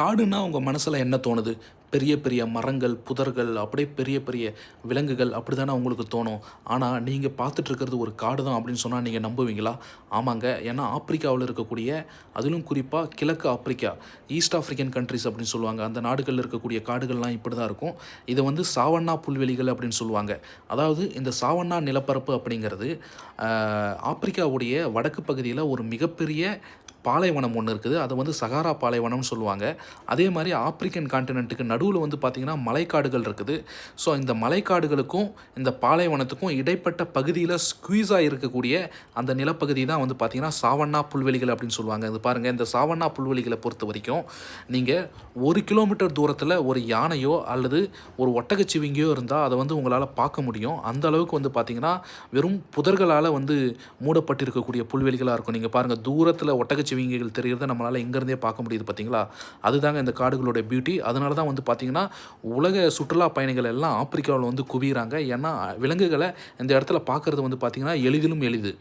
காடுன்னா உங்கள் மனசில் என்ன தோணுது? பெரிய பெரிய மரங்கள் புதர்கள் அப்படியே பெரிய பெரிய விலங்குகள் அப்படி தானே உங்களுக்கு தோணும். ஆனால் நீங்கள் பார்த்துட்டு இருக்கிறது ஒரு காடு தான் அப்படின்னு சொன்னால் நீங்கள் நம்புவீங்களா? ஆமாங்க. ஏன்னா ஆப்பிரிக்காவில் இருக்கக்கூடிய அதிலும் குறிப்பாக கிழக்கு ஆப்பிரிக்கா ஈஸ்ட் ஆஃப்ரிக்கன் கண்ட்ரிஸ் அப்படின்னு சொல்லுவாங்க. அந்த நாடுகளில் இருக்கக்கூடிய காடுகள்லாம் இப்படி தான் இருக்கும். இதை வந்து சாவண்ணா புல்வெளிகள் அப்படின்னு சொல்லுவாங்க. அதாவது இந்த சாவண்ணா நிலப்பரப்பு அப்படிங்கிறது ஆப்பிரிக்காவுடைய வடக்கு பகுதியில் ஒரு மிகப்பெரிய பாலைவனம் ஒன்று இருக்குது. அது வந்து சகாரா பாலைவனம்னு சொல்லுவாங்க. அதே மாதிரி ஆப்பிரிக்கன் கான்டினென்ட்டுக்கு நடுவில் வந்து பார்த்திங்கன்னா மலைக்காடுகள் இருக்குது. ஸோ இந்த மலைக்காடுகளுக்கும் இந்த பாலைவனத்துக்கும் இடைப்பட்ட பகுதியில் ஸ்குவீஸாக இருக்கக்கூடிய அந்த நிலப்பகுதி தான் வந்து பார்த்திங்கன்னா சாவண்ணா புல்வெளிகள் அப்படின்னு சொல்லுவாங்க. இது பாருங்கள் இந்த சாவண்ணா புல்வெளிகளை பொறுத்த வரைக்கும் நீங்கள் ஒரு கிலோமீட்டர் தூரத்தில் ஒரு யானையோ அல்லது ஒரு ஒட்டகச்சிவிங்கியோ இருந்தால் அதை வந்து உங்களால் பார்க்க முடியும். அந்த அளவுக்கு வந்து பார்த்திங்கன்னா வெறும் புதர்களால் வந்து மூடப்பட்டிருக்கக்கூடிய புல்வெளிகளாக இருக்கும். நீங்கள் பாருங்கள் தூரத்தில் ஒட்டகச்சி ஒட்டகச்சிவிங்கிகள் தெரிகிறத நம்மளால் இங்கேருந்தே பார்க்க முடியுது பார்த்தீங்களா அதுதாங்க இந்த காடுகளுடைய பியூட்டி அதனால தான் வந்து பார்த்திங்கன்னா உலக சுற்றுலா பயணிகள் எல்லாம் ஆப்பிரிக்காவில் வந்து குவிகிறாங்க ஏன்னா விலங்குகளை இந்த இடத்துல பார்க்குறது வந்து பார்த்திங்கன்னா எளிதிலும் எளிது.